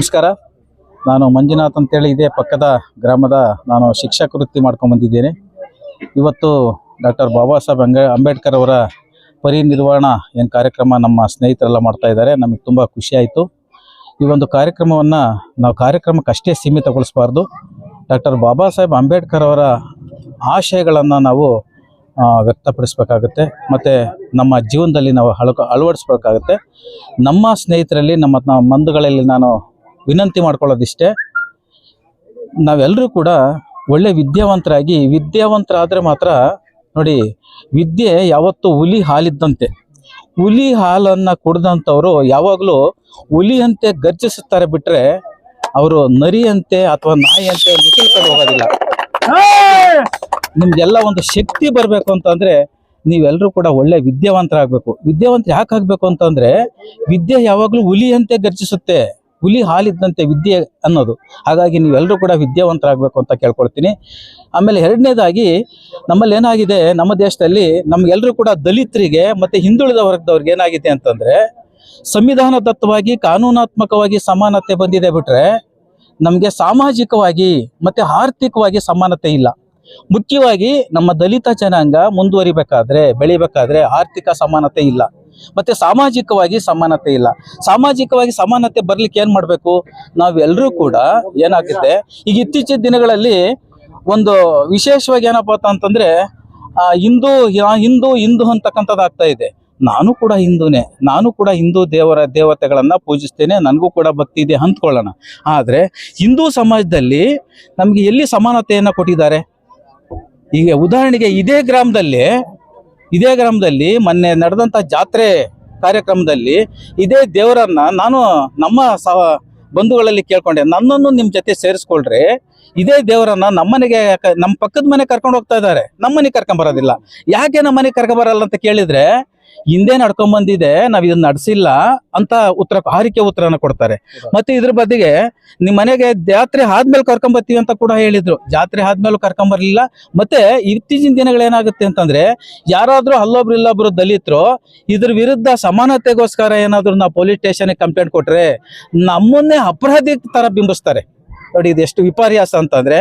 ನಮಸ್ಕಾರ. ನಾನು ಮಂಜುನಾಥ್ ಅಂತೇಳಿ ಇದೇ ಪಕ್ಕದ ಗ್ರಾಮದ ನಾನು ಶಿಕ್ಷಕ ವೃತ್ತಿ ಮಾಡ್ಕೊಂಡು ಬಂದಿದ್ದೇನೆ. ಇವತ್ತು ಡಾಕ್ಟರ್ ಬಾಬಾ ಸಾಹೇಬ್ ಅಂಗ ಅಂಬೇಡ್ಕರ್ ಅವರ ಪರಿನಿರ್ವಾಣ ಏನು ಕಾರ್ಯಕ್ರಮ ನಮ್ಮ ಸ್ನೇಹಿತರೆಲ್ಲ ಮಾಡ್ತಾ ಇದ್ದಾರೆ. ನಮಗೆ ತುಂಬ ಖುಷಿ ಆಯಿತು. ಈ ಒಂದು ಕಾರ್ಯಕ್ರಮವನ್ನು ನಾವು ಕಾರ್ಯಕ್ರಮಕ್ಕಷ್ಟೇ ಸೀಮಿತಗೊಳಿಸಬಾರ್ದು. ಡಾಕ್ಟರ್ ಬಾಬಾ ಸಾಹೇಬ್ ಅಂಬೇಡ್ಕರ್ ಅವರ ಆಶಯಗಳನ್ನು ನಾವು ವ್ಯಕ್ತಪಡಿಸ್ಬೇಕಾಗುತ್ತೆ. ಮತ್ತು ನಮ್ಮ ಜೀವನದಲ್ಲಿ ನಾವು ಅಳಕ ಅಳವಡಿಸ್ಬೇಕಾಗುತ್ತೆ. ನಮ್ಮ ಸ್ನೇಹಿತರಲ್ಲಿ, ನಮ್ಮ ಮಂದುಗಳಲ್ಲಿ ನಾನು ವಿನಂತಿ ಮಾಡ್ಕೊಳ್ಳೋದಿಷ್ಟೇ. ನಾವೆಲ್ಲರೂ ಕೂಡ ಒಳ್ಳೆ ವಿದ್ಯಾವಂತರಾಗಿ, ವಿದ್ಯಾವಂತರಾದರೆ ಮಾತ್ರ ನೋಡಿ ವಿದ್ಯೆ ಯಾವತ್ತೂ ಹುಲಿ ಹಾಲಿದ್ದಂತೆ. ಹುಲಿ ಹಾಲನ್ನು ಕುಡ್ದಂಥವ್ರು ಯಾವಾಗಲೂ ಹುಲಿಯಂತೆ ಗರ್ಜಿಸುತ್ತಾರೆ ಬಿಟ್ಟರೆ ಅವರು ನರಿಯಂತೆ ಅಥವಾ ನಾಯಿಯಂತೆ ಮುಸುಳ್ಕೊಂಡು ಹೋಗೋದಿಲ್ಲ. ನಿಮ್ಗೆಲ್ಲ ಒಂದು ಶಕ್ತಿ ಬರಬೇಕು ಅಂತಂದ್ರೆ ನೀವೆಲ್ಲರೂ ಕೂಡ ಒಳ್ಳೆ ವಿದ್ಯಾವಂತರಾಗಬೇಕು. ವಿದ್ಯಾವಂತ ಯಾಕೆ ಆಗಬೇಕು ಅಂತಂದ್ರೆ ವಿದ್ಯೆ ಯಾವಾಗಲೂ ಹುಲಿಯಂತೆ ಗರ್ಜಿಸುತ್ತೆ. ಹುಲಿ ಹಾಲಿದ್ದಂತೆ ವಿದ್ಯೆ ಅನ್ನೋದು. ಹಾಗಾಗಿ ನೀವೆಲ್ಲರೂ ಕೂಡ ವಿದ್ಯಾವಂತರಾಗಬೇಕು ಅಂತ ಕೇಳ್ಕೊಳ್ತೀನಿ. ಆಮೇಲೆ ಎರಡನೇದಾಗಿ ನಮ್ಮಲ್ಲಿ ಏನಾಗಿದೆ, ನಮ್ಮ ದೇಶದಲ್ಲಿ ನಮ್ಗೆಲ್ಲರೂ ಕೂಡ ದಲಿತರಿಗೆ ಮತ್ತೆ ಹಿಂದುಳಿದ ವರ್ಗದವ್ರಿಗೆ ಏನಾಗಿದೆ ಅಂತಂದ್ರೆ ಸಂವಿಧಾನದತ್ತವಾಗಿ ಕಾನೂನಾತ್ಮಕವಾಗಿ ಸಮಾನತೆ ಬಂದಿದೆ ಬಿಟ್ರೆ ನಮಗೆ ಸಾಮಾಜಿಕವಾಗಿ ಮತ್ತೆ ಆರ್ಥಿಕವಾಗಿ ಸಮಾನತೆ ಇಲ್ಲ. ಮುಖ್ಯವಾಗಿ ನಮ್ಮ ದಲಿತ ಜನಾಂಗ ಮುಂದುವರಿಬೇಕಾದ್ರೆ, ಬೆಳಿಬೇಕಾದ್ರೆ ಆರ್ಥಿಕ ಸಮಾನತೆ ಇಲ್ಲ. ಮತ್ತೆ ಸಾಮಾಜಿಕವಾಗಿ ಸಮಾನತೆ ಇಲ್ಲ. ಸಾಮಾಜಿಕವಾಗಿ ಸಮಾನತೆ ಬರ್ಲಿಕ್ಕೆ ಏನ್ ಮಾಡ್ಬೇಕು? ನಾವೆಲ್ಲರೂ ಕೂಡ ಏನಾಗುತ್ತೆ? ಈಗ ಇತ್ತೀಚಿನ ದಿನಗಳಲ್ಲಿ ಒಂದು ವಿಶೇಷವಾಗಿ ಏನಪ್ಪಾ ಅಂತ ಅಂತಂದ್ರೆ ಹಿಂದೂ ಹಿಂದೂ ಹಿಂದೂ ಅಂತಕ್ಕಂಥದ್ದು ಆಗ್ತಾ ಇದೆ. ನಾನು ಕೂಡ ಹಿಂದೂನೇ. ನಾನು ಕೂಡ ಹಿಂದೂ ದೇವರ, ದೇವತೆಗಳನ್ನ ಪೂಜಿಸ್ತೇನೆ. ನನಗೂ ಕೂಡ ಭಕ್ತಿ ಇದೆ ಅಂದ್ಕೊಳ್ಳೋಣ ಆದರೆ ಹಿಂದೂ ಸಮಾಜದಲ್ಲಿ ನಮಗೆ ಎಲ್ಲಿ ಸಮಾನತೆಯನ್ನು ಕೊಟ್ಟಿದ್ದಾರೆ? ಈಗ ಉದಾಹರಣೆಗೆ ಇದೇ ಗ್ರಾಮದಲ್ಲಿ ಇದೇ ಗ್ರಾಮದಲ್ಲಿ ಮೊನ್ನೆ ನಡೆದಂತ ಜಾತ್ರೆ ಕಾರ್ಯಕ್ರಮದಲ್ಲಿ ಇದೇ ದೇವರನ್ನ ನಾನು ನಮ್ಮ ಸಹ ಬಂಧುಗಳಲ್ಲಿ ಕೇಳ್ಕೊಂಡೆ. ನನ್ನನ್ನು ನಿಮ್ಮ ಜೊತೆ ಸೇರಿಸ್ಕೊಳ್ರಿ. ಇದೇ ದೇವರನ್ನ ನಮ್ಮನೆಗೆ ನಮ್ಮ ಪಕ್ಕದ ಮನೆ ಕರ್ಕೊಂಡು ಹೋಗ್ತಾ ಇದ್ದಾರೆ. ನಮ್ಮನೆಗೆ ಕರ್ಕೊಂಡ್ ಬರೋದಿಲ್ಲ. ಯಾಕೆ ನಮ್ಮ ಕರ್ಕೊಂಬರಲ್ಲ ಅಂತ ಕೇಳಿದ್ರೆ ಹಿಂದೆ ನಡ್ಕೊಂಡ್ ಬಂದಿದೆ ನಾವ್ ಇದನ್ನ ನಡೆಸಿಲ್ಲ ಅಂತ ಉತ್ತರ ಹಾರಿಕೆ ಉತ್ತರನ ಕೊಡ್ತಾರೆ. ಮತ್ತೆ ಇದ್ರ ಬದಿಗೆ ನಿಮ್ ಮನೆಗೆ ಜಾತ್ರೆ ಆದ್ಮೇಲೆ ಕರ್ಕೊಂಡ್ ಬರ್ತೀವಿ ಅಂತ ಕೂಡ ಹೇಳಿದ್ರು. ಜಾತ್ರೆ ಆದ್ಮೇಲೆ ಕರ್ಕೊಂಡ್ ಬರ್ಲಿಲ್ಲ. ಮತ್ತೆ ಇತ್ತೀಚಿನ ದಿನಗಳೇನಾಗುತ್ತೆ ಅಂತಂದ್ರೆ ಯಾರಾದ್ರೂ ಅಲ್ಲೊಬ್ರು ಇಲ್ಲೊಬ್ರು ದಲಿತರು ಇದ್ರ ವಿರುದ್ಧ ಸಮಾನತೆಗೋಸ್ಕರ ಏನಾದ್ರು ನಾವು ಪೊಲೀಸ್ ಸ್ಟೇಷನ್ ಕಂಪ್ಲೇಂಟ್ ಕೊಟ್ರೆ ನಮ್ಮನ್ನೇ ಅಪರಾಧಿ ತರ ಬಿಂಬಿಸ್ತಾರೆ. ನೋಡಿ ಇದು ಎಷ್ಟು ವಿಪರ್ಯಾಸ ಅಂತಂದ್ರೆ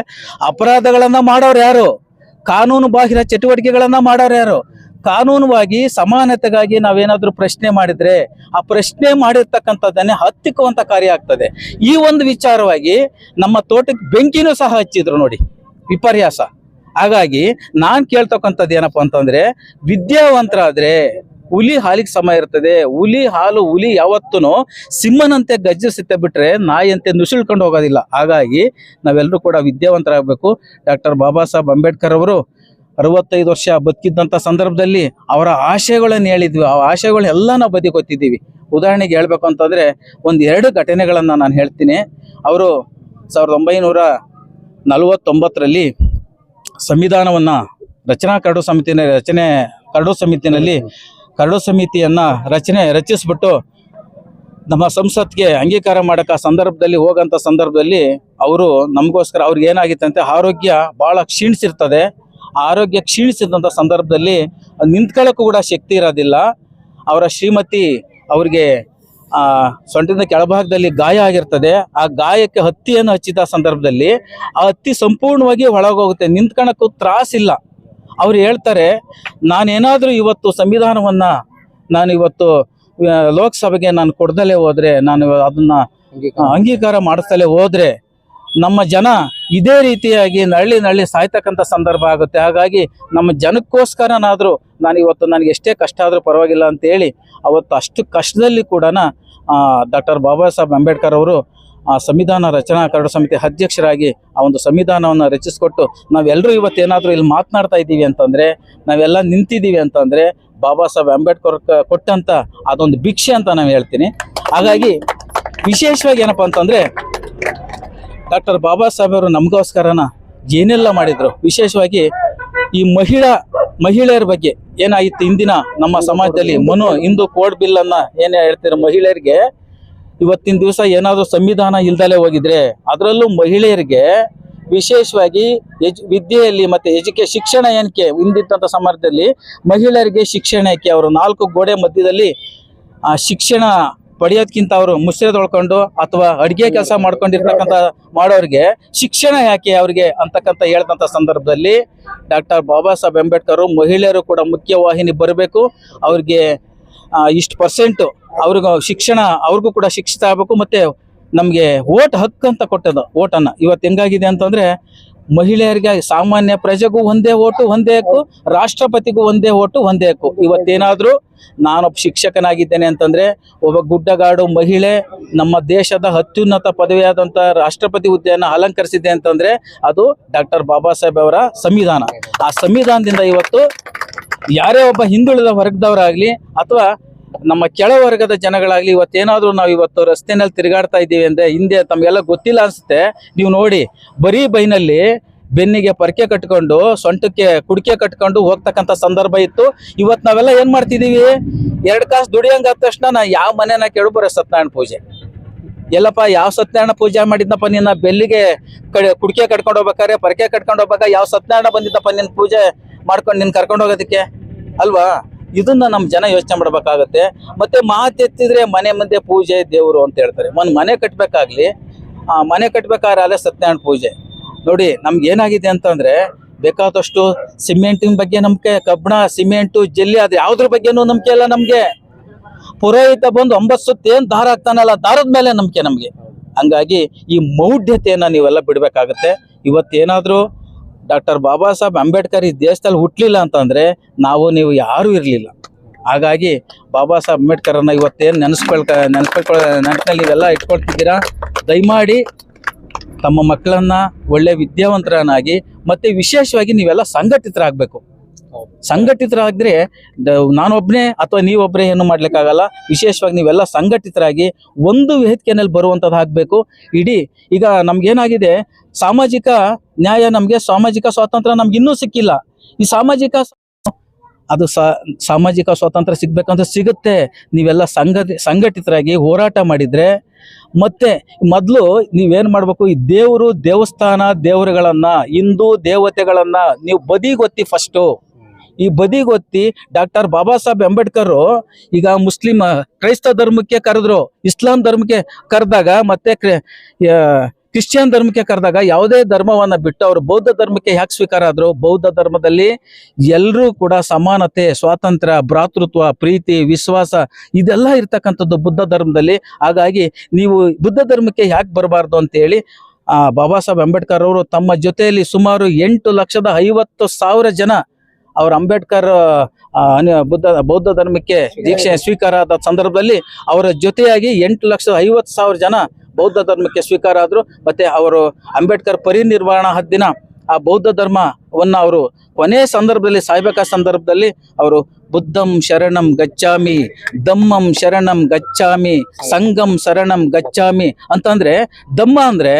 ಅಪರಾಧಗಳನ್ನ ಮಾಡೋರು ಯಾರು? ಕಾನೂನು ಬಾಹಿರ ಚಟುವಟಿಕೆಗಳನ್ನ ಮಾಡೋರು ಯಾರು? ಕಾನೂನುವಾಗಿ ಸಮಾನತೆಗಾಗಿ ನಾವೇನಾದ್ರೂ ಪ್ರಶ್ನೆ ಮಾಡಿದ್ರೆ ಆ ಪ್ರಶ್ನೆ ಮಾಡಿರ್ತಕ್ಕಂಥದ್ದನ್ನೇ ಹತ್ತಿಕ್ಕುವಂಥ ಕಾರ್ಯ ಆಗ್ತದೆ. ಈ ಒಂದು ವಿಚಾರವಾಗಿ ನಮ್ಮ ತೋಟಕ್ಕೆ ಬೆಂಕಿನೂ ಸಹ ಹಚ್ಚಿದ್ರು ನೋಡಿ. ವಿಪರ್ಯಾಸ. ಹಾಗಾಗಿ ನಾನು ಕೇಳ್ತಕ್ಕಂಥದ್ದು ಏನಪ್ಪಾ ಅಂತಂದ್ರೆ ವಿದ್ಯಾವಂತರಾದ್ರೆ ಹುಲಿ ಹಾಲಿಗೆ ಸಮ ಇರ್ತದೆ. ಹುಲಿ ಹಾಲು, ಹುಲಿ ಯಾವತ್ತೂ ಸಿಂಹನಂತೆ ಗರ್ಜಿಸುತ್ತೆ ಬಿಟ್ರೆ ನಾಯಿಯಂತೆ ನುಸುಳ್ಕೊಂಡು ಹೋಗೋದಿಲ್ಲ. ಹಾಗಾಗಿ ನಾವೆಲ್ಲರೂ ಕೂಡ ವಿದ್ಯಾವಂತರಾಗಬೇಕು. ಡಾಕ್ಟರ್ ಬಾಬಾ ಸಾಹೇಬ್ ಅಂಬೇಡ್ಕರ್ ಅವರು ಅರವತ್ತೈದು ವರ್ಷ ಬದುಕಿದ್ದಂಥ ಸಂದರ್ಭದಲ್ಲಿ ಅವರ ಆಶಯಗಳನ್ನು ಹೇಳಿದ್ವಿ. ಆ ಆಶಯಗಳನ್ನೆಲ್ಲ ನಾವು ಬದಿಗೊತ್ತಿದ್ದೀವಿ ಉದಾಹರಣೆಗೆ ಹೇಳ್ಬೇಕು ಅಂತಂದ್ರೆ ಒಂದು ಎರಡು ಘಟನೆಗಳನ್ನು ನಾನು ಹೇಳ್ತೀನಿ. ಅವರು ಸಾವಿರದ ಒಂಬೈನೂರ ನಲವತ್ತೊಂಬತ್ತರಲ್ಲಿ ಸಂವಿಧಾನವನ್ನ ರಚನಾ ಕರಡು ಸಮಿತಿನ ರಚನೆ ಕರಡು ಸಮಿತಿನಲ್ಲಿ ಕರಡು ಸಮಿತಿಯನ್ನ ರಚನೆ ರಚಿಸ್ಬಿಟ್ಟು ನಮ್ಮ ಸಂಸತ್ಗೆ ಅಂಗೀಕಾರ ಮಾಡಕ ಸಂದರ್ಭದಲ್ಲಿ ಹೋಗೋಂಥ ಸಂದರ್ಭದಲ್ಲಿ ಅವರು ನಮಗೋಸ್ಕರ ಅವ್ರಿಗೆ ಏನಾಗಿತ್ತಂತೆ ಆರೋಗ್ಯ ಭಾಳ ಕ್ಷೀಣಿಸಿರ್ತದೆ. ಆರೋಗ್ಯ ಕ್ಷೀಣಿಸಿದಂಥ ಸಂದರ್ಭದಲ್ಲಿ ನಿಂತ್ಕೊಳ್ಳೋಕ್ಕೂ ಕೂಡ ಶಕ್ತಿ ಇರೋದಿಲ್ಲ. ಅವರ ಶ್ರೀಮತಿ ಅವರಿಗೆ ಸೊಂಟದ ಕೆಳಭಾಗದಲ್ಲಿ ಗಾಯ ಆಗಿರ್ತದೆ. ಆ ಗಾಯಕ್ಕೆ ಹತ್ತಿಯನ್ನು ಹಚ್ಚಿದ ಸಂದರ್ಭದಲ್ಲಿ ಆ ಹತ್ತಿ ಸಂಪೂರ್ಣವಾಗಿ ಒಳಗೋಗುತ್ತೆ. ನಿಂತ್ಕೊಳ್ಳೋಕ್ಕೂ ತ್ರಾಸಿಲ್ಲ ಅವ್ರು ಹೇಳ್ತಾರೆ, ನಾನೇನಾದರೂ ಇವತ್ತು ಸಂವಿಧಾನವನ್ನು ನಾನು ಇವತ್ತು ಲೋಕಸಭೆಗೆ ನಾನು ಕೊಡ್ದಲೇ ಹೋದರೆ, ನಾನು ಅದನ್ನು ಅಂಗೀಕಾರ ಮಾಡಿಸ್ತಲೇ ಹೋದ್ರೆ ನಮ್ಮ ಜನ ಇದೇ ರೀತಿಯಾಗಿ ನಳ್ಳಿ ನಳ್ಳಿ ಸಾಯ್ತಕ್ಕಂಥ ಸಂದರ್ಭ ಆಗುತ್ತೆ. ಹಾಗಾಗಿ ನಮ್ಮ ಜನಕ್ಕೋಸ್ಕರನಾದರೂ ನಾನು ಇವತ್ತು ನನಗೆ ಎಷ್ಟೇ ಕಷ್ಟ ಆದರೂ ಪರವಾಗಿಲ್ಲ ಅಂತೇಳಿ ಅವತ್ತು ಅಷ್ಟು ಕಷ್ಟದಲ್ಲಿ ಕೂಡ ಡಾಕ್ಟರ್ ಬಾಬಾ ಸಾಹೇಬ್ ಅಂಬೇಡ್ಕರ್ ಅವರು ಸಂವಿಧಾನ ರಚನಾ ಕರಡು ಸಮಿತಿ ಅಧ್ಯಕ್ಷರಾಗಿ ಆ ಒಂದು ಸಂವಿಧಾನವನ್ನು ರಚಿಸಿಕೊಟ್ಟು ನಾವೆಲ್ಲರೂ ಇವತ್ತೇನಾದರೂ ಇಲ್ಲಿ ಮಾತನಾಡ್ತಾ ಇದ್ದೀವಿ ಅಂತಂದರೆ, ನಾವೆಲ್ಲ ನಿಂತಿದ್ದೀವಿ ಅಂತಂದರೆ ಬಾಬಾ ಸಾಹೇಬ್ ಅಂಬೇಡ್ಕರ್ ಕೊಟ್ಟಂಥ ಅದೊಂದು ಭಿಕ್ಷೆ ಅಂತ ನಾವು ಹೇಳ್ತೀನಿ. ಹಾಗಾಗಿ ವಿಶೇಷವಾಗಿ ಏನಪ್ಪ ಅಂತಂದ್ರೆ ಡಾಕ್ಟರ್ ಬಾಬಾ ಸಾಹೇಬ್ ಅವರು ನಮಗೋಸ್ಕರನ ಏನೆಲ್ಲ ಮಾಡಿದ್ರು? ವಿಶೇಷವಾಗಿ ಈ ಮಹಿಳಾ, ಮಹಿಳೆಯರ ಬಗ್ಗೆ ಏನಾಗಿತ್ತು ಇಂದಿನ ನಮ್ಮ ಸಮಾಜದಲ್ಲಿ? ಮನು ಹಿಂದೂ ಕೋಡ್ ಬಿಲ್ ಅನ್ನ ಏನ್ ಹೇಳ್ತಿರೋ ಮಹಿಳೆಯರಿಗೆ? ಇವತ್ತಿನ ದಿವಸ ಏನಾದರೂ ಸಂವಿಧಾನ ಇಲ್ದಲೇ ಹೋಗಿದ್ರೆ ಅದರಲ್ಲೂ ಮಹಿಳೆಯರಿಗೆ ವಿಶೇಷವಾಗಿ ಎಜು, ವಿದ್ಯೆಯಲ್ಲಿ ಮತ್ತೆ ಎಜುಕೆ, ಶಿಕ್ಷಣ ಏನಕ್ಕೆ ಹಿಂದಿದ್ದಂಥ ಸಮಾಜದಲ್ಲಿ ಮಹಿಳೆಯರಿಗೆ ಶಿಕ್ಷಣಕ್ಕೆ ಅವರು ನಾಲ್ಕು ಗೋಡೆ ಮಧ್ಯದಲ್ಲಿ ಆ ಶಿಕ್ಷಣ ಪಡೆಯೋದ್ಕಿಂತ ಅವರು ಮುಸ್ರೆ ತೊಳ್ಕೊಂಡು ಅಥವಾ ಅಡಿಗೆ ಕೆಲಸ ಮಾಡ್ಕೊಂಡಿರ್ತಕ್ಕಂಥ ಮಾಡೋರಿಗೆ ಶಿಕ್ಷಣ ಯಾಕೆ ಅವ್ರಿಗೆ ಅಂತಕ್ಕಂಥ ಹೇಳ್ದಂಥ ಸಂದರ್ಭದಲ್ಲಿ ಡಾಕ್ಟರ್ ಬಾಬಾ ಸಾಹೇಬ್ ಅಂಬೇಡ್ಕರ್ ಮಹಿಳೆಯರು ಕೂಡ ಮುಖ್ಯವಾಹಿನಿ ಬರಬೇಕು. ಅವ್ರಿಗೆ ಇಷ್ಟು ಪರ್ಸೆಂಟು ಅವ್ರಿಗೂ ಶಿಕ್ಷಣ, ಅವ್ರಿಗೂ ಕೂಡ ಶಿಕ್ಷಿತ ಆಗಬೇಕು. ಮತ್ತೆ ನಮಗೆ ಓಟ್ ಹಕ್ಕು ಅಂತ ಕೊಟ್ಟದ್ದು ಓಟನ್ನು ಇವತ್ತು ಹೆಂಗಾಗಿದೆ ಅಂತಂದ್ರೆ ಮಹಿಳೆಯರಿಗೆ ಸಾಮಾನ್ಯ ಪ್ರಜೆಗೂ ಒಂದೇ ಓಟು, ಒಂದೇ ಹಕ್ಕು, ರಾಷ್ಟ್ರಪತಿಗೂ ಒಂದೇ ಓಟು, ಒಂದೇ ಹಕ್ಕು. ಇವತ್ತೇನಾದ್ರೂ ನಾನೊಬ್ಬ ಶಿಕ್ಷಕನಾಗಿದ್ದೇನೆ ಅಂತಂದ್ರೆ ಒಬ್ಬ ಗುಡ್ಡಗಾಡು ಮಹಿಳೆ ನಮ್ಮ ದೇಶದ ಅತ್ಯುನ್ನತ ಪದವಿಯಾದಂತ ರಾಷ್ಟ್ರಪತಿ ಹುದ್ದೆಯನ್ನು ಅಲಂಕರಿಸಿದೆ ಅಂತಂದ್ರೆ ಅದು ಡಾಕ್ಟರ್ ಬಾಬಾ ಸಾಹೇಬ್ ಅವರ ಸಂವಿಧಾನ. ಆ ಸಂವಿಧಾನದಿಂದ ಇವತ್ತು ಯಾರೇ ಒಬ್ಬ ಹಿಂದುಳಿದ ವರ್ಗದವರಾಗಲಿ ಅಥವಾ ನಮ್ಮ ಕೆಳವರ್ಗದ ಜನಗಳಾಗ್ಲಿ ಇವತ್ತೇನಾದ್ರೂ ನಾವು ಇವತ್ತು ರಸ್ತೆನಲ್ಲಿ ತಿರುಗಾಡ್ತಾ ಇದ್ದೀವಿ ಅಂದ್ರೆ ಹಿಂದೆ ತಮಗೆಲ್ಲ ಗೊತ್ತಿಲ್ಲ ಅನ್ಸುತ್ತೆ. ನೀವು ನೋಡಿ, ಬರೀ ಬೈನಲ್ಲಿ ಬೆನ್ನಿಗೆ ಪರ್ಕೆ ಕಟ್ಕೊಂಡು, ಸೊಂಟಕ್ಕೆ ಕುಡಿಕೆ ಕಟ್ಕೊಂಡು ಹೋಗ್ತಕ್ಕಂಥ ಸಂದರ್ಭ ಇತ್ತು. ಇವತ್ತು ನಾವೆಲ್ಲ ಏನ್ ಮಾಡ್ತಿದೀವಿ ಎರಡು ಕಾಸು ದುಡಿಯಂಗ ಆದ ತಕ್ಷಣ ನಾ ಯಾವ ಮನೆನ ಕೇಳು ಬರೋ ಸತ್ಯನಾರಾಯಣ ಪೂಜೆ. ಎಲ್ಲಪ್ಪ, ಯಾವ ಸತ್ಯನಾರಾಯಣ ಪೂಜೆ ಮಾಡಿದ್ನಪ್ಪ ನಿನ್ನ ಬೆಲ್ಲಿಗೆ ಕಡೆ ಕುಡಿಕೆ ಕಟ್ಕೊಂಡು ಹೋಗ್ಬೇಕಾರೆ ಪರ್ಕೆ ಕಟ್ಕೊಂಡು ಹೋಗ್ಬೇಕಾ ಯಾವ ಸತ್ಯನಾರಾಯಣ ಬಂದಿದ್ದಪ್ಪ ನಿನ್ನ ಪೂಜೆ ಮಾಡ್ಕೊಂಡು ನಿನ್ನ ಕರ್ಕೊಂಡು ಹೋಗೋದಕ್ಕೆ? ಅಲ್ವಾ? ಇದನ್ನ ನಮ್ಮ ಜನ ಯೋಚನೆ ಮಾಡ್ಬೇಕಾಗತ್ತೆ. ಮತ್ತೆ ಮಾತೆತ್ತಿದ್ರೆ ಮನೆ ಮುಂದೆ ಪೂಜೆ, ದೇವರು ಅಂತ ಹೇಳ್ತಾರೆ. ಒಂದು ಮನೆ ಕಟ್ಬೇಕಾಗ್ಲಿ, ಆ ಮನೆ ಕಟ್ಬೇಕಾದ್ರೆ ಸತ್ಯನಾರಾಯಣ ಪೂಜೆ. ನೋಡಿ, ನಮ್ಗೆ ಏನಾಗಿದೆ ಅಂತಂದ್ರೆ ಬೇಕಾದಷ್ಟು ಸಿಮೆಂಟಿನ ಬಗ್ಗೆ ನಂಬಿಕೆ, ಕಬ್ಬಣ, ಸಿಮೆಂಟು, ಜಲ್ಲಿ ಅದು ಯಾವ್ದ್ರ ಬಗ್ಗೆನೂ ನಂಬಿಕೆ ಇಲ್ಲ ನಮ್ಗೆ. ಪುರೋಹಿತ ಬಂದು ಒಂಬತ್ತು ಸುತ್ತ ಏನ್ ದಾರ ಆಗ್ತಾನಲ್ಲ ದಾರದ ಮೇಲೆ ನಂಬಿಕೆ ನಮ್ಗೆ. ಹಂಗಾಗಿ ಈ ಮೌಢ್ಯತೆಯನ್ನ ನೀವೆಲ್ಲ ಬಿಡ್ಬೇಕಾಗತ್ತೆ. ಇವತ್ತೇನಾದ್ರೂ ಡಾಕ್ಟರ್ ಬಾಬಾ ಸಾಹೇಬ್ ಅಂಬೇಡ್ಕರ್ ಈ ದೇಶದಲ್ಲಿ ಹುಟ್ಲಿಲ್ಲ ಅಂತಂದ್ರೆ ನಾವು, ನೀವು ಯಾರೂ ಇರಲಿಲ್ಲ. ಹಾಗಾಗಿ ಬಾಬಾ ಸಾಹೇಬ್ ಅಂಬೇಡ್ಕರನ್ನು ಇವತ್ತೇನು ನೆನೆಸ್ಕೊಳ್ಕ ನೆನೆಸ್ಕೊಳ್, ನೆನಪಿನಲ್ಲಿ ಇವೆಲ್ಲ ಇಟ್ಕೊಳ್ತಿದ್ದೀರಾ? ದಯಮಾಡಿ ತಮ್ಮ ಮಕ್ಕಳನ್ನ ಒಳ್ಳೆ ವಿದ್ಯಾವಂತರನ್ನಾಗಿ ಮತ್ತೆ ವಿಶೇಷವಾಗಿ ನೀವೆಲ್ಲ ಸಂಘಟಿತರಾಗಬೇಕು. ಸಂಘಟಿತರಾಗಿದ್ರೆ ನಾನೊಬ್ನೇ ಅಥವಾ ನೀವೊಬ್ಬರೇ ಏನು ಮಾಡ್ಲಿಕ್ಕಾಗಲ್ಲ. ವಿಶೇಷವಾಗಿ ನೀವೆಲ್ಲ ಸಂಘಟಿತರಾಗಿ ಒಂದು ವೇದಿಕೆನಲ್ಲಿ ಬರುವಂತದ್ದು ಆಗ್ಬೇಕು. ಇಡೀ, ಈಗ ನಮ್ಗೇನಾಗಿದೆ, ಸಾಮಾಜಿಕ ನ್ಯಾಯ ನಮಗೆ, ಸಾಮಾಜಿಕ ಸ್ವಾತಂತ್ರ್ಯ ನಮ್ಗೆ ಇನ್ನೂ ಸಿಕ್ಕಿಲ್ಲ. ಈ ಸಾಮಾಜಿಕ ಅದು ಸಾಮಾಜಿಕ ಸ್ವಾತಂತ್ರ್ಯ ಸಿಗ್ಬೇಕಂತ ಸಿಗುತ್ತೆ. ನೀವೆಲ್ಲ ಸಂಘ ಸಂಘಟಿತರಾಗಿ ಹೋರಾಟ ಮಾಡಿದ್ರೆ, ಮತ್ತೆ ಮೊದಲು ನೀವೇನ್ ಮಾಡ್ಬೇಕು, ಈ ದೇವರು ದೇವಸ್ಥಾನ ದೇವರುಗಳನ್ನ, ಹಿಂದೂ ದೇವತೆಗಳನ್ನ, ನೀವು ಬದಿಗೊತ್ತಿ ಫಸ್ಟು ಈ ಬದಿಗೊತ್ತಿ ಡಾಕ್ಟರ್ ಬಾಬಾ ಸಾಹೇಬ್ ಅಂಬೇಡ್ಕರ್ ಈಗ ಮುಸ್ಲಿಂ ಕ್ರೈಸ್ತ ಧರ್ಮಕ್ಕೆ ಕರೆದ್ರು, ಇಸ್ಲಾಂ ಧರ್ಮಕ್ಕೆ ಕರೆದಾಗ ಮತ್ತೆ ಕ್ರಿಶ್ಚಿಯನ್ ಧರ್ಮಕ್ಕೆ ಕರೆದಾಗ ಯಾವುದೇ ಧರ್ಮವನ್ನ ಬಿಟ್ಟು ಅವರು ಬೌದ್ಧ ಧರ್ಮಕ್ಕೆ ಯಾಕೆ ಸ್ವೀಕಾರ ಆದ್ರು? ಬೌದ್ಧ ಧರ್ಮದಲ್ಲಿ ಎಲ್ಲರೂ ಕೂಡ ಸಮಾನತೆ, ಸ್ವಾತಂತ್ರ್ಯ, ಭ್ರಾತೃತ್ವ, ಪ್ರೀತಿ, ವಿಶ್ವಾಸ ಇದೆಲ್ಲ ಇರ್ತಕ್ಕಂಥದ್ದು ಬುದ್ಧ ಧರ್ಮದಲ್ಲಿ. ಹಾಗಾಗಿ ನೀವು ಬುದ್ಧ ಧರ್ಮಕ್ಕೆ ಯಾಕೆ ಬರಬಾರ್ದು ಅಂತ ಹೇಳಿ, ಆ ಬಾಬಾ ಸಾಹೇಬ್ ಅಂಬೇಡ್ಕರ್ ಅವರು ತಮ್ಮ ಜೊತೆಯಲ್ಲಿ ಸುಮಾರು ಎಂಟು ಲಕ್ಷದ ಐವತ್ತು ಸಾವಿರ ಜನ ಅವ್ರ ಅಂಬೇಡ್ಕರ್ ಬುದ್ಧ, ಬೌದ್ಧ ಧರ್ಮಕ್ಕೆ ದೀಕ್ಷೆ ಸ್ವೀಕಾರ ಆದ ಸಂದರ್ಭದಲ್ಲಿ ಅವರ ಜೊತೆಯಾಗಿ ಎಂಟು ಲಕ್ಷದ ಐವತ್ತು ಸಾವಿರ ಜನ ಬೌದ್ಧ ಧರ್ಮಕ್ಕೆ ಸ್ವೀಕಾರ ಆದರು. ಮತ್ತು ಅವರು ಅಂಬೇಡ್ಕರ್ ಪರಿನಿರ್ವಾಣ ಹದ್ದಿನ ಆ ಬೌದ್ಧ ಧರ್ಮವನ್ನು ಅವರು ಕೊನೆಯ ಸಂದರ್ಭದಲ್ಲಿ ಸಾಯ್ಬೇಕಾದ ಸಂದರ್ಭದಲ್ಲಿ ಅವರು ಬುದ್ಧಂ ಶರಣಂ ಗಚ್ಚಾಮಿ ದಮ್ಮಂ ಶರಣಂ ಗಚ್ಚಾಮಿ ಸಂಗಂ ಶರಣಂ ಗಚ್ಚಾಮಿ ಅಂತಂದರೆ ದಮ್ಮ ಅಂದರೆ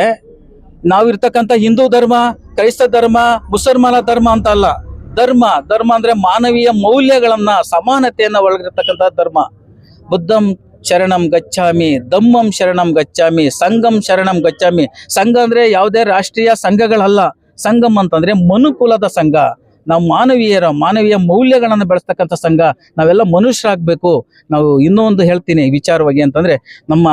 ನಾವಿರ್ತಕ್ಕಂಥ ಹಿಂದೂ ಧರ್ಮ, ಕ್ರೈಸ್ತ ಧರ್ಮ, ಮುಸಲ್ಮಾನ ಧರ್ಮ ಅಂತ ಅಲ್ಲ. ಧರ್ಮ ಧರ್ಮ ಅಂದ್ರೆ ಮಾನವೀಯ ಮೌಲ್ಯಗಳನ್ನ ಸಮಾನತೆಯನ್ನ ಒಳಗಿರ್ತಕ್ಕಂಥ ಧರ್ಮ. ಬುದ್ಧಂ ಶರಣಂ ಗಚ್ಚಾಮಿ ದಮ್ಮಂ ಶರಣಂ ಗಚ್ಚಾಮಿ ಸಂಘಂ ಶರಣಂ ಗಚ್ಚಾಮಿ ಸಂಘ ಅಂದ್ರೆ ಯಾವುದೇ ರಾಷ್ಟ್ರೀಯ ಸಂಘಗಳಲ್ಲ. ಸಂಘಂ ಅಂತಂದ್ರೆ ಮನುಕುಲದ ಸಂಘ. ನಾವು ಮಾನವೀಯರ, ಮಾನವೀಯ ಮೌಲ್ಯಗಳನ್ನು ಬೆಳೆಸ್ತಕ್ಕಂಥ ಸಂಘ. ನಾವೆಲ್ಲ ಮನುಷ್ಯರಾಗಬೇಕು. ನಾವು ಇನ್ನೂ ಒಂದು ಹೇಳ್ತೀನಿ ವಿಚಾರವಾಗಿ ಅಂತಂದ್ರೆ ನಮ್ಮ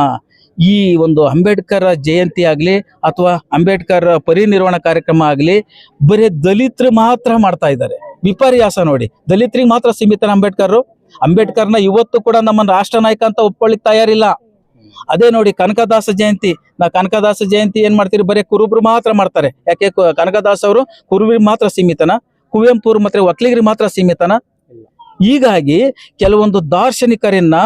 ಈ ಒಂದು ಅಂಬೇಡ್ಕರ್ ಜಯಂತಿ ಆಗಲಿ ಅಥವಾ ಅಂಬೇಡ್ಕರ್ ಪರಿನಿರ್ವಣ ಕಾರ್ಯಕ್ರಮ ಆಗಲಿ ಬರೀ ದಲಿತರು ಮಾತ್ರ ಮಾಡ್ತಾ ಇದ್ದಾರೆ. ವಿಪರ್ಯಾಸ ನೋಡಿ ದಲಿತರಿಗೆ ಮಾತ್ರ ಸೀಮಿತ ಅಂಬೇಡ್ಕರ್. ಅಂಬೇಡ್ಕರ್ನ ಇವತ್ತು ಕೂಡ ನಮ್ಮ ರಾಷ್ಟ್ರ ನಾಯಕ ಅಂತ ಒಪ್ಕೊಳ್ಳಿಕ್ ತಯಾರಿಲ್ಲ. ಅದೇ ನೋಡಿ ಕನಕದಾಸ ಜಯಂತಿ ನಾ ಕನಕದಾಸ ಜಯಂತಿ ಏನ್ ಮಾಡ್ತೀರಿ? ಬರೀ ಕುರುಬ್ರು ಮಾತ್ರ ಮಾಡ್ತಾರೆ. ಯಾಕೆ ಕನಕದಾಸ ಅವರು ಕುರುಬರಿಗೆ ಮಾತ್ರ ಸೀಮಿತನ ಕುವೆಂಪುರ್ ಮತ್ತೆ ಒಕ್ಲಿಗರಿಗೆ ಮಾತ್ರ ಸೀಮಿತನ. ಹೀಗಾಗಿ ಕೆಲವೊಂದು ದಾರ್ಶನಿಕರನ್ನ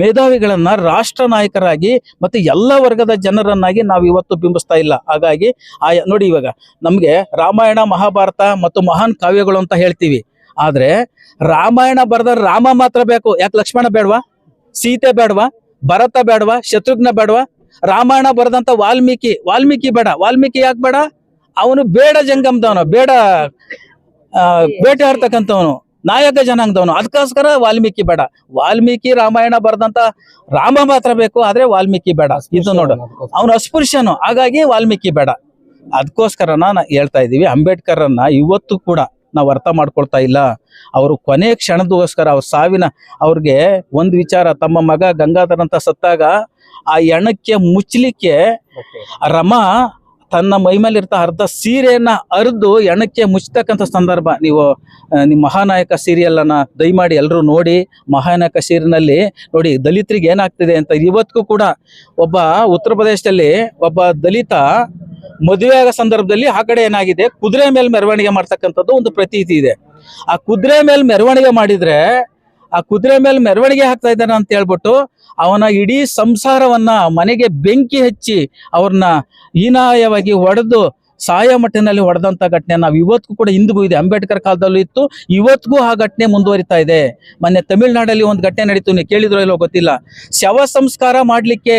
ಮೇಧಾವಿಗಳನ್ನ ರಾಷ್ಟ್ರ ನಾಯಕರಾಗಿ ಮತ್ತೆ ಎಲ್ಲ ವರ್ಗದ ಜನರನ್ನಾಗಿ ನಾವು ಇವತ್ತು ಬಿಂಬಿಸ್ತಾ ಇಲ್ಲ. ಹಾಗಾಗಿ ಆ ನೋಡಿ ಇವಾಗ ನಮಗೆ ರಾಮಾಯಣ ಮಹಾಭಾರತ ಮತ್ತು ಮಹಾನ್ ಕಾವ್ಯಗಳು ಅಂತ ಹೇಳ್ತೀವಿ. ಆದ್ರೆ ರಾಮಾಯಣ ಬರೆದ ರಾಮ ಮಾತ್ರ ಬೇಕು. ಯಾಕೆ ಲಕ್ಷ್ಮಣ ಬೇಡವಾ? ಸೀತೆ ಬೇಡವಾ? ಭರತ ಬೇಡವಾ? ಶತ್ರುಘ್ನ ಬೇಡವಾ? ರಾಮಾಯಣ ಬರೆದಂತ ವಾಲ್ಮೀಕಿ ವಾಲ್ಮೀಕಿ ಬೇಡ. ವಾಲ್ಮೀಕಿ ಯಾಕೆ ಬೇಡ? ಅವನು ಬೇಡ ಜಂಗಮದವನು ಬೇಡ ಬೇಟೆ ಆಡ್ತಕ್ಕಂಥವನು. ನಾಯಕ ಜನಾಂಗದವನು. ಅದಕ್ಕೋಸ್ಕರ ವಾಲ್ಮೀಕಿ ಬೇಡ. ವಾಲ್ಮೀಕಿ ರಾಮಾಯಣ ಬರೆದಂತ ರಾಮ ಮಾತ್ರ ಬೇಕು ಆದ್ರೆ ವಾಲ್ಮೀಕಿ ಬೇಡ. ಇದು ನೋಡು. ಅವನು ಅಸ್ಪೃಶ್ಯನು. ಹಾಗಾಗಿ ವಾಲ್ಮೀಕಿ ಬೇಡ. ಅದಕ್ಕೋಸ್ಕರ ನಾನು ಹೇಳ್ತಾ ಇದ್ದೀವಿ ಅಂಬೇಡ್ಕರ್ ಅನ್ನ ಇವತ್ತು ಕೂಡ ನಾವು ಅರ್ಥ ಮಾಡ್ಕೊಳ್ತಾ ಇಲ್ಲ. ಅವರು ಕೊನೆ ಕ್ಷಣದಗೋಸ್ಕರ ಅವ್ರ ಸಾವಿನ ಅವ್ರಿಗೆ ಒಂದು ವಿಚಾರ ತಮ್ಮ ಮಗ ಗಂಗಾಧರ್ ಅಂತ ಸತ್ತಾಗ ಆ ಎಣಕ್ಕೆ ಮುಚ್ಚಲಿಕ್ಕೆ ರಮ ತನ್ನ ಮೈಮೇಲಿರ್ತ ಮೇಲೆ ಅರ್ಧ ಸೀರೆಯನ್ನ ಅರ್ದು ಎಣಕ್ಕೆ ಮುಚ್ಚತಕ್ಕಂಥ ಸಂದರ್ಭ. ನೀವು ನಿಮ್ಮ ಮಹಾನಾಯಕ ಸೀರಿಯಲ್ ಅನ್ನ ದಯಮಾಡಿ ಎಲ್ಲರೂ ನೋಡಿ, ಮಹಾನಾಯಕ ಸೀರಿನಲ್ಲಿ ನೋಡಿ, ದಲಿತರಿಗೆ ಏನಾಗ್ತಿದೆ ಅಂತ ಇವತ್ತಿಗೂ ಕೂಡ ಒಬ್ಬ ಉತ್ತರ ಪ್ರದೇಶದಲ್ಲಿ ಒಬ್ಬ ದಲಿತ ಮದುವೆ ಆಗೋ ಸಂದರ್ಭದಲ್ಲಿ ಆ ಕಡೆ ಏನಾಗಿದೆ, ಕುದುರೆ ಮೇಲೆ ಮೆರವಣಿಗೆ ಮಾಡ್ತಕ್ಕಂಥದ್ದು ಒಂದು ಪ್ರತೀತಿ ಇದೆ. ಆ ಕುದುರೆ ಮೇಲೆ ಮೆರವಣಿಗೆ ಮಾಡಿದ್ರೆ ಆ ಕುದುರೆ ಮೇಲೆ ಮೆರವಣಿಗೆ ಹಾಕ್ತಾ ಇದ್ದಾನೆ ಅಂತ ಹೇಳ್ಬಿಟ್ಟು ಅವನ ಇಡೀ ಸಂಸಾರವನ್ನ ಮನೆಗೆ ಬೆಂಕಿ ಹಚ್ಚಿ ಅವ್ರನ್ನ ಹೀನಾಯವಾಗಿ ಹೊಡೆದು ಸಾಯ ಮಟ್ಟಿನಲ್ಲಿ ಹೊಡೆದಂತ ಘಟನೆ ನಾವು ಇವತ್ತಿಗೂ ಕೂಡ ಇಂದಿಗೂ ಇದೆ. ಅಂಬೇಡ್ಕರ್ ಕಾಲದಲ್ಲೂ ಇತ್ತು ಇವತ್ತಿಗೂ ಆ ಘಟನೆ ಮುಂದುವರಿತಾ ಇದೆ. ಮೊನ್ನೆ ತಮಿಳುನಾಡಲ್ಲಿ ಒಂದು ಘಟನೆ ನಡೀತು, ನೀವು ಕೇಳಿದ್ರು ಇಲ್ಲೋ ಗೊತ್ತಿಲ್ಲ. ಶವ ಸಂಸ್ಕಾರ ಮಾಡಲಿಕ್ಕೆ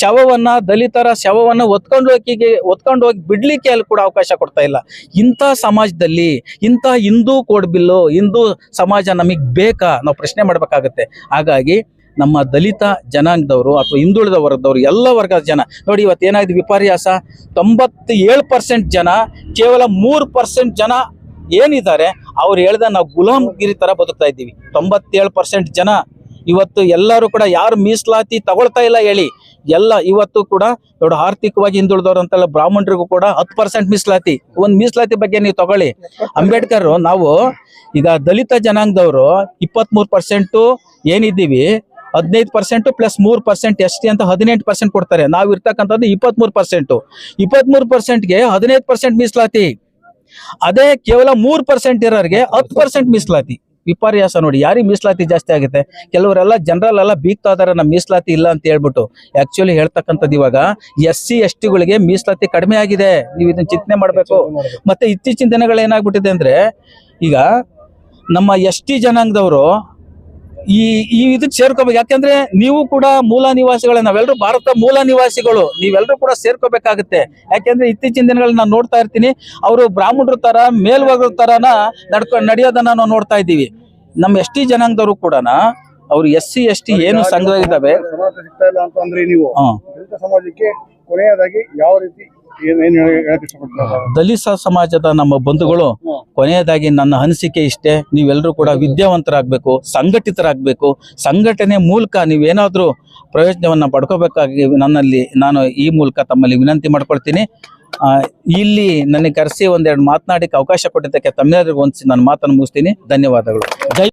ಶವವನ್ನ, ದಲಿತರ ಶವವನ್ನ ಒತ್ಕೊಂಡು ಹೋಗಿ ಒತ್ಕೊಂಡು ಹೋಗಿ ಬಿಡ್ಲಿಕ್ಕೆ ಅಲ್ಲಿ ಕೂಡ ಅವಕಾಶ ಕೊಡ್ತಾ ಇಲ್ಲ. ಇಂಥ ಸಮಾಜದಲ್ಲಿ, ಇಂಥ ಹಿಂದೂ ಕೋಡ್ ಬಿಲ್ಲು, ಹಿಂದೂ ಸಮಾಜ ನಮಗೆ ಬೇಕಾ? ನಾವು ಪ್ರಶ್ನೆ ಮಾಡ್ಬೇಕಾಗತ್ತೆ. ಹಾಗಾಗಿ ನಮ್ಮ ದಲಿತ ಜನಾಂಗದವರು ಅಥವಾ ಹಿಂದುಳಿದ ವರ್ಗದವರು ಎಲ್ಲ ವರ್ಗದ ಜನ. ನೋಡಿ, ಇವತ್ತು ಏನಾಗಿದೆ ವಿಪರ್ಯಾಸ? ತೊಂಬತ್ತೇಳು ಪರ್ಸೆಂಟ್ ಜನ, ಕೇವಲ ಮೂರು ಪರ್ಸೆಂಟ್ ಜನ ಏನಿದ್ದಾರೆ, ಅವ್ರು ಹೇಳ್ದ ನಾವು ಗುಲಾಮಗಿರಿ ತರ ಬದುಕ್ತಾ ಇದ್ದೀವಿ. ತೊಂಬತ್ತೇಳು ಪರ್ಸೆಂಟ್ ಜನ. ಇವತ್ತು ಎಲ್ಲರೂ ಕೂಡ ಯಾರು ಮೀಸಲಾತಿ ತಗೊಳ್ತಾ ಇಲ್ಲ ಹೇಳಿ. ಎಲ್ಲ ಇವತ್ತು ಕೂಡ ನೋಡಿ, ಆರ್ಥಿಕವಾಗಿ ಹಿಂದುಳಿದವರು ಅಂತೆಲ್ಲ ಬ್ರಾಹ್ಮಣರಿಗೂ ಕೂಡ ಹತ್ತು ಪರ್ಸೆಂಟ್ ಮೀಸಲಾತಿ. ಒಂದು ಮೀಸಲಾತಿ ಬಗ್ಗೆ ನೀವು ತಗೊಳ್ಳಿ. ಅಂಬೇಡ್ಕರ್, ನಾವು ಈಗ ದಲಿತ ಜನಾಂಗದವರು ಇಪ್ಪತ್ಮೂರು ಪರ್ಸೆಂಟು ಏನಿದ್ದೀವಿ ಹದಿನೈದು ಪರ್ಸೆಂಟ್ ಪ್ಲಸ್ ಮೂರ್ ಪರ್ಸೆಂಟ್ ಎಸ್ ಟಿ ಅಂತ ಹದಿನೆಂಟು ಪರ್ಸೆಂಟ್ ಕೊಡ್ತಾರೆ. ನಾವು ಇರ್ತಕ್ಕಂಥದ್ದು ಇಪ್ಪತ್ಮೂರು ಪರ್ಸೆಂಟು ಇಪ್ಪತ್ಮೂರು ಪರ್ಸೆಂಟ್ಗೆ ಹದಿನೈದು ಪರ್ಸೆಂಟ್ ಮೀಸಲಾತಿ. ಅದೇ ಕೇವಲ ಮೂರು ಪರ್ಸೆಂಟ್ ಇರೋರಿಗೆ ಹತ್ತು ಪರ್ಸೆಂಟ್ ಮೀಸಲಾತಿ. ವಿಪರ್ಯಾಸ ನೋಡಿ, ಯಾರಿಗೆ ಮೀಸಲಾತಿ ಜಾಸ್ತಿ ಆಗುತ್ತೆ? ಕೆಲವರೆಲ್ಲ ಜನರಲ್ ಎಲ್ಲ ಬೀಗ್ತಾ ಇದಾರೆ ನಮ್ಮ ಮೀಸಲಾತಿ ಇಲ್ಲ ಅಂತ ಹೇಳ್ಬಿಟ್ಟು. ಆಕ್ಚುಲಿ ಹೇಳ್ತಕ್ಕಂಥದ್ದು ಇವಾಗ ಎಸ್ ಸಿ, ಎಸ್ ಟಿಗಳಿಗೆ ಮೀಸಲಾತಿ ಕಡಿಮೆ ಆಗಿದೆ. ನೀವು ಇದನ್ನ ಚಿಂತನೆ ಮಾಡಬೇಕು. ಮತ್ತೆ ಇತ್ತೀಚಿನ ದಿನಗಳು ಏನಾಗ್ಬಿಟ್ಟಿದೆ ಅಂದ್ರೆ ಈಗ ನಮ್ಮ ಎಸ್ ಟಿ ಜನಾಂಗದವರು ಈ ಈ ಇದು ಸೇರ್ಕೋಬೇಕು. ಯಾಕೆಂದ್ರೆ ನೀವು ಕೂಡ ಮೂಲ ನಿವಾಸಿಗಳೇ ನಾವೆಲ್ಲರೂ ಭಾರತ ಮೂಲ ನಿವಾಸಿಗಳು ನೀವೆಲ್ಲರೂ ಕೂಡ ಸೇರ್ಕೋಬೇಕಾಗುತ್ತೆ. ಯಾಕೆಂದ್ರೆ ಇತ್ತೀಚಿನ ದಿನಗಳಲ್ಲಿ ನಾನು ನೋಡ್ತಾ ಇರ್ತೀನಿ ಅವರು ಬ್ರಾಹ್ಮಣರ ತರ ಮೇಲ್ವರ್ಗದ ತರನ ನಡ್ಕೊಂಡು ನಡೆಯೋದನ್ನ ನಾವು ನೋಡ್ತಾ ಇದ್ದೀವಿ. ನಮ್ಮ ಎಸ್ ಟಿ ಜನಾಂಗದವರು ಕೂಡ ಅವ್ರು ಎಸ್ ಸಿ ಎಸ್ ಟಿ ಏನು ಸಂಘ ದಲಿತ ಸಮಾಜಕ್ಕೆ ಕೊನೆಯದಾಗಿ ಯಾವ ರೀತಿ ದಲಿತ ಸಮಾಜದ ನಮ್ಮ ಬಂಧುಗಳು. ಕೊನೆಯದಾಗಿ ನನ್ನ ಅನಿಸಿಕೆ ಇಷ್ಟೇ. ನೀವೆಲ್ಲರೂ ಕೂಡ ವಿದ್ಯಾವಂತರಾಗಬೇಕು ಸಂಘಟಿತರಾಗಬೇಕು. ಸಂಘಟನೆ ಮೂಲಕ ನೀವೇನಾದರೂ ಪ್ರಯೋಜನವನ್ನ ಪಡ್ಕೋಬೇಕಾಗಿ ನನ್ನಲ್ಲಿ ನಾನು ಈ ಮೂಲಕ ತಮ್ಮಲ್ಲಿ ವಿನಂತಿ ಮಾಡ್ಕೊಳ್ತೀನಿ. ಆ, ಇಲ್ಲಿ ನನಗೆ ಕರೆಸಿ ಒಂದೆರಡು ಮಾತನಾಡಕ್ಕೆ ಅವಕಾಶ ಕೊಟ್ಟಿದ್ದಕ್ಕೆ ತಮ್ಮೆಲ್ಲರಿಗೂ ಒಂದು ನನ್ನ ಮಾತನ್ನು ಮುಗಿಸ್ತೀನಿ. ಧನ್ಯವಾದಗಳು. ಜೈ